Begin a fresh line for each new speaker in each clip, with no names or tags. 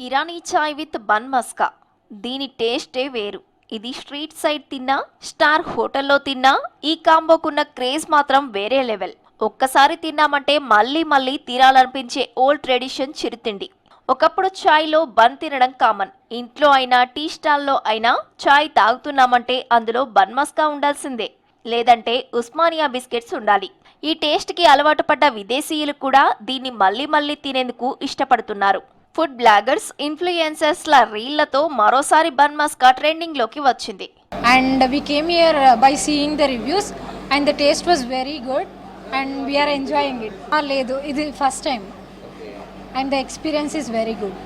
Irani chai with bun maska. దీని టేస్టే వేరు. ఇది స్ట్రీట్ సైడ్ తిన్నా స్టార్ హోటల్లో తిన్నా ఈ కాంబోకున్న క్రేజ్ మాత్రం వేరే లెవెల్. ఒక్కసారి తిన్నామంటే మళ్ళీ మళ్ళీ తినాలనిపించే ఓల్డ్ ట్రెడిషన్ చిరుతిండి. ఒకప్పుడు చాయ్లో బన్ తినడం కామన్. ఇంట్లో అయినా టీ స్టాల్లో అయినా చాయ్ తాగుతున్నామంటే అందులో బన్ మస్కా ఉండాల్సిందే. లేదంటే ఉస్మానియా బిస్కెట్స్ ఉండాలి. ఈ టేస్ట్కి అలవాటు పడ్డ విదేశీయులు కూడా దీన్ని మళ్ళీ మళ్ళీ తినేందుకు ఇష్టపడుతున్నారు. ఫుడ్ బ్లాగర్స్ ఇన్ఫ్లుయెన్సర్స్ల రీళ్ళతో మరోసారి బన్ మస్కా ట్రెండింగ్లోకి వచ్చింది.
Came here uh, by seeing the reviews and the taste was very good and we are enjoying it. Ah, లేదు ఇది first time and the experience is very good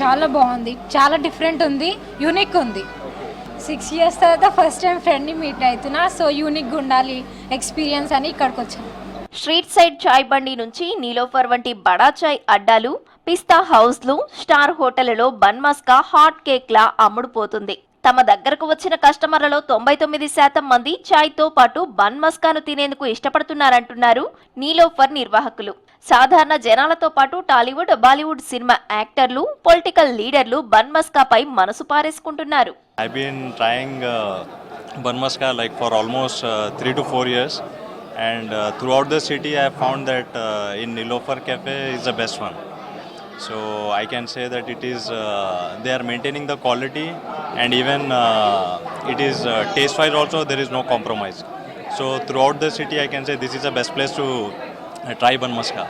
చాలా బాగుంది చాలా డిఫరెంట్ ఉంది unique ఉంది. Six years తర్వాత first time ఫ్రెండ్ని meet అవుతున్నా సో యూనిక్గా ఉండాలి ఎక్స్పీరియన్స్ అని ఇక్కడికి వచ్చాను
స్ట్రీట్ సైడ్ చాయ్ బండి నుంచి నీలోఫర్ వంటి బడా చాయ్ అడ్డాలు పిస్తా హౌస్లు స్టార్ హోటళ్ళలో బన్ మస్కా హాట్ కేక్ లా అమ్ముడుపోతుంది. తమ దగ్గరకు వచ్చిన కస్టమర్లలో తొంభై తొమ్మిది శాతం మంది చాయ్తో పాటు బన్ మస్కాను తినేందుకు ఇష్టపడుతున్నారంటున్నారు నీలోఫర్ నిర్వాహకులు. సాధారణ జనాలతో పాటు టాలీవుడ్ బాలీవుడ్ సినిమా యాక్టర్లు పొలిటికల్ లీడర్లు బన్ మస్కాపై మనసు పారేసుకుంటున్నారు.
I been trying uh, bun maska like for almost three to four years and and uh, throughout the city, I found that uh, in Nilofer So I can say that it is uh, they are maintaining the quality, and even uh, it is uh, taste-wise also there is no compromise. So throughout the city, I can say this is the best place to uh, try Banmaska.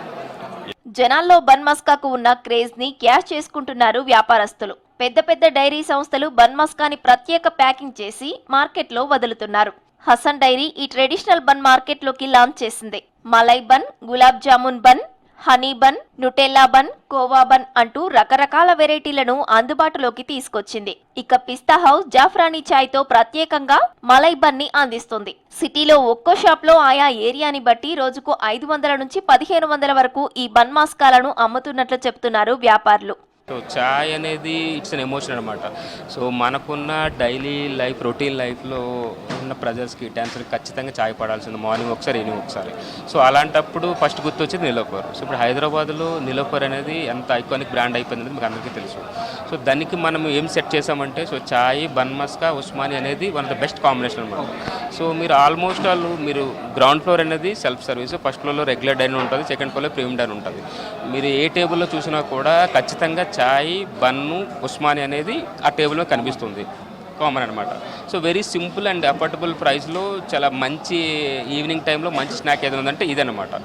జనాల్లో bun మస్కాకు ఉన్న క్రేజ్ని cash చేసుకుంటున్నారు వ్యాపారస్తులు పెద్ద పెద్ద dairy సంస్థలు bun మస్కాని ప్రత్యేక ప్యాకింగ్ చేసి మార్కెట్లో వదులుతున్నారు హసన్ డైరీ ఈ ట్రెడిషనల్ బన్ మార్కెట్లోకి లాంచ్ చేసింది malai bun gulab jamun bun honey bun Nutella bun khoa bun అంటూ రకరకాల వెరైటీలను అందుబాటులోకి తీసుకొచ్చింది. ఇక పిస్తా హౌస్ జాఫ్రానీ ఛాయ్తో ప్రత్యేకంగా మలై బన్ని అందిస్తుంది. సిటీలో ఒక్కో షాప్లో ఆయా ఏరియాని బట్టి రోజుకు ఐదు వందల నుంచి పదిహేను వందల వరకు ఈ బన్ మాస్కాలను అమ్ముతున్నట్లు చెప్తున్నారు వ్యాపారులు.
సో చాయ్ అనేది ఇట్స్ అన్ ఎమోషన్ అనమాట సో మనకున్న డైలీ లైఫ్ రొటీన్ లైఫ్లో ఉన్న ప్రజర్స్కి టెన్షన్కి ఖచ్చితంగా చాయ్ పడాల్సింది మార్నింగ్ ఒకసారి ఈవినింగ్ ఒకసారి. సో అలాంటప్పుడు ఫస్ట్ గుర్తొచ్చేది నిలోఫర్ సో ఇప్పుడు హైదరాబాద్లో నిలోఫర్ అనేది ఎంత ఐకానిక్ బ్రాండ్ అయిపోయింది మీకు అందరికీ తెలుసు. సో దానికి మనం ఏం సెట్ చేసామంటే సో చాయ్ బన్ మస్కా ఉస్మాని అనేది one of the best combination అనమాట సో మీరు ఆల్మోస్ట్ ఆల్ మీరు గ్రౌండ్ ఫ్లోర్ అనేది సెల్ఫ్ సర్వీస్ ఫస్ట్ ఫ్లోర్లో రెగ్యులర్ డైన్ ఉంటుంది సెకండ్ ఫ్లోర్లో ప్రీమియం డైన్ ఉంటుంది. మీరు ఏ టేబుల్లో చూసినా కూడా ఖచ్చితంగా చాయ్ బన్ను ఉస్మాని అనేది ఆ టేబుల్ మీద కనిపిస్తుంది. కామన్ అనమాట so very simple and affordable ప్రైస్లో చాలా మంచి ఈవినింగ్ టైంలో మంచి స్నాక్ ఏదైనా ఉందంటే ఇదనమాట